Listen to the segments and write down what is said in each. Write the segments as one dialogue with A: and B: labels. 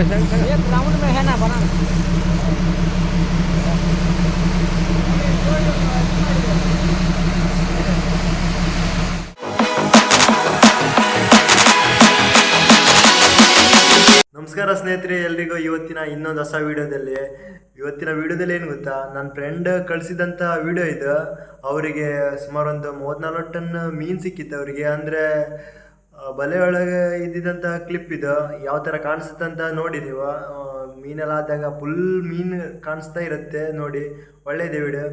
A: एक राउंड में है ना बना
B: ನಮಸ್ಕಾರ ಸ್ನೇಹಿತರೆ ಎಲ್ರಿಗೂ ಇವತ್ತಿನ ಇನ್ನೊಂದು ಹೊಸ ವಿಡಿಯೋದಲ್ಲಿ ಇವತ್ತಿನ ವಿಡಿಯೋದಲ್ಲಿ ಏನು ಗೊತ್ತಾ ನನ್ನ ಫ್ರೆಂಡ್ ಕಳಿಸಿದಂಥ ವಿಡಿಯೋ ಇದು ಅವರಿಗೆ ಸುಮಾರು ಒಂದು ಮೂವತ್ತ್ನಾಲ್ಕು ಟನ್ ಮೀನು ಸಿಕ್ಕಿತ್ತು ಅವರಿಗೆ ಅಂದರೆ ಬಲೆ ಒಳಗೆ ಇದ್ದಿದ್ದಂಥ ಕ್ಲಿಪ್ ಇದು. ಯಾವ ಥರ ಕಾಣಿಸುತ್ತೆ ಅಂತ ನೋಡಿ ನೀವು. ಆ, ಮೀನೆಲ್ಲ ಆದಾಗ ಫುಲ್ ಮೀನು ಕಾಣಿಸ್ತಾ ಇರುತ್ತೆ ನೋಡಿ. ಒಳ್ಳೆಯದೇ ವಿಡಿಯೋ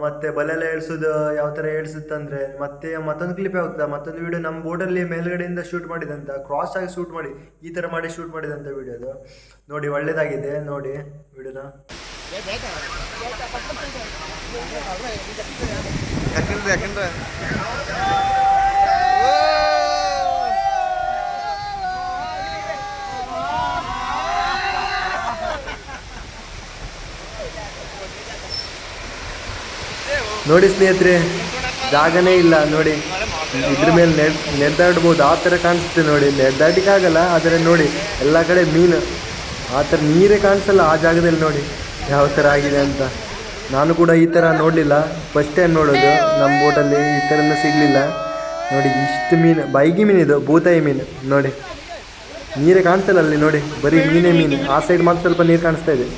B: ಮತ್ತೆ ಬಲೆಲ್ಲ ಏಳ್ಸೋದು ಯಾವ ಥರ ಏಳ್ಸುತ್ತಂದರೆ ಮತ್ತೆ ಮತ್ತೊಂದು ಕ್ಲಿಪ್ ಯಾವ್ದು ಮತ್ತೊಂದು ವಿಡಿಯೋ ನಮ್ಮ ಬೋರ್ಡಲ್ಲಿ ಮೇಲ್ಗಡೆಯಿಂದ ಶೂಟ್ ಮಾಡಿದಂತ ಕ್ರಾಸ್ ಆಗಿ ಶೂಟ್ ಮಾಡಿ ಈ ಥರ ಮಾಡಿ ಶೂಟ್ ಮಾಡಿದಂಥ ವಿಡಿಯೋ ಅದು. ನೋಡಿ ಒಳ್ಳೆಯದಾಗಿದೆ ನೋಡಿ ವಿಡಿಯೋನ
C: ಯಾಕಂದ್ರೆ
B: ನೋಡಿ ಸ್ನೇಹಿತರೆ, ಜಾಗನೇ ಇಲ್ಲ ನೋಡಿ. ಇದ್ರ ಮೇಲೆ ನೆಡ್, ನೆಡ್ದಾಡ್ಬೋದು. ಆ ಥರ ಕಾಣಿಸುತ್ತೆ ನೋಡಿ. ನೆಡ್ದಾಡಲಿಕ್ಕಾಗಲ್ಲ ಆದರೆ ನೋಡಿ, ಎಲ್ಲ ಕಡೆ ಮೀನು. ಆ ಥರ ನೀರೇ ಕಾಣಿಸಲ್ಲ ಆ ಜಾಗದಲ್ಲಿ ನೋಡಿ. ಯಾವ ಥರ ಆಗಿದೆ ಅಂತ. ನಾನು ಕೂಡ ಈ ಥರ ನೋಡಲಿಲ್ಲ. ಫಸ್ಟ್ ಟೈಮ್ ನೋಡೋದು ನಮ್ಮ ಬೋಟಲ್ಲಿ ಈ ಥರನೂ ಸಿಗಲಿಲ್ಲ. ನೋಡಿ, ಇಷ್ಟು ಮೀನು. ಬೈಗಿ ಮೀನಿದು ಭೂತಾಯಿ ಮೀನು. ನೋಡಿ. ನೀರೇ ಕಾಣಿಸಲ್ಲ ಅಲ್ಲಿ ನೋಡಿ. ಬರೀ ಮೀನೇ ಮೀನು. ಆ ಸೈಡ್ ಮಾತ್ರ ಸ್ವಲ್ಪ ನೀರು ಕಾಣಿಸ್ತಾ ಇದೆ.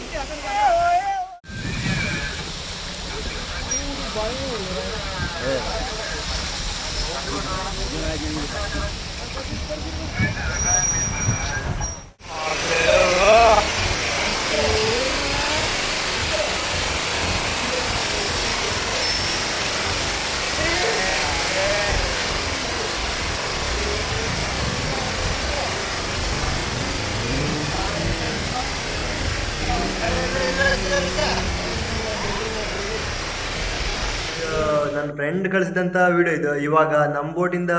B: ನನ್ನ ಫ್ರೆಂಡ್ ಕಳಿಸಿದಂಥ ವಿಡಿಯೋ ಇದು. ಇವಾಗ ನಮ್ಮ ಬೋಟಿಂದ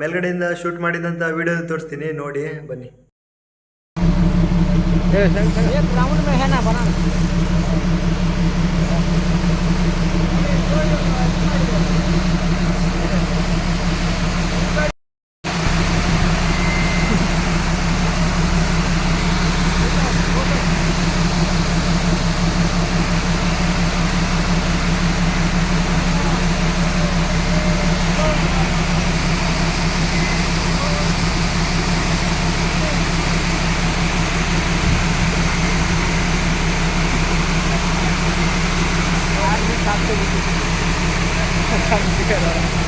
B: ಮೇಲ್ಗಡೆಯಿಂದ ಶೂಟ್ ಮಾಡಿದಂಥ ವಿಡಿಯೋ ತೋರಿಸ್ತೀನಿ. ನೋಡಿ ಬನ್ನಿ.
A: 看这
B: 个的。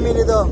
B: bienvenido.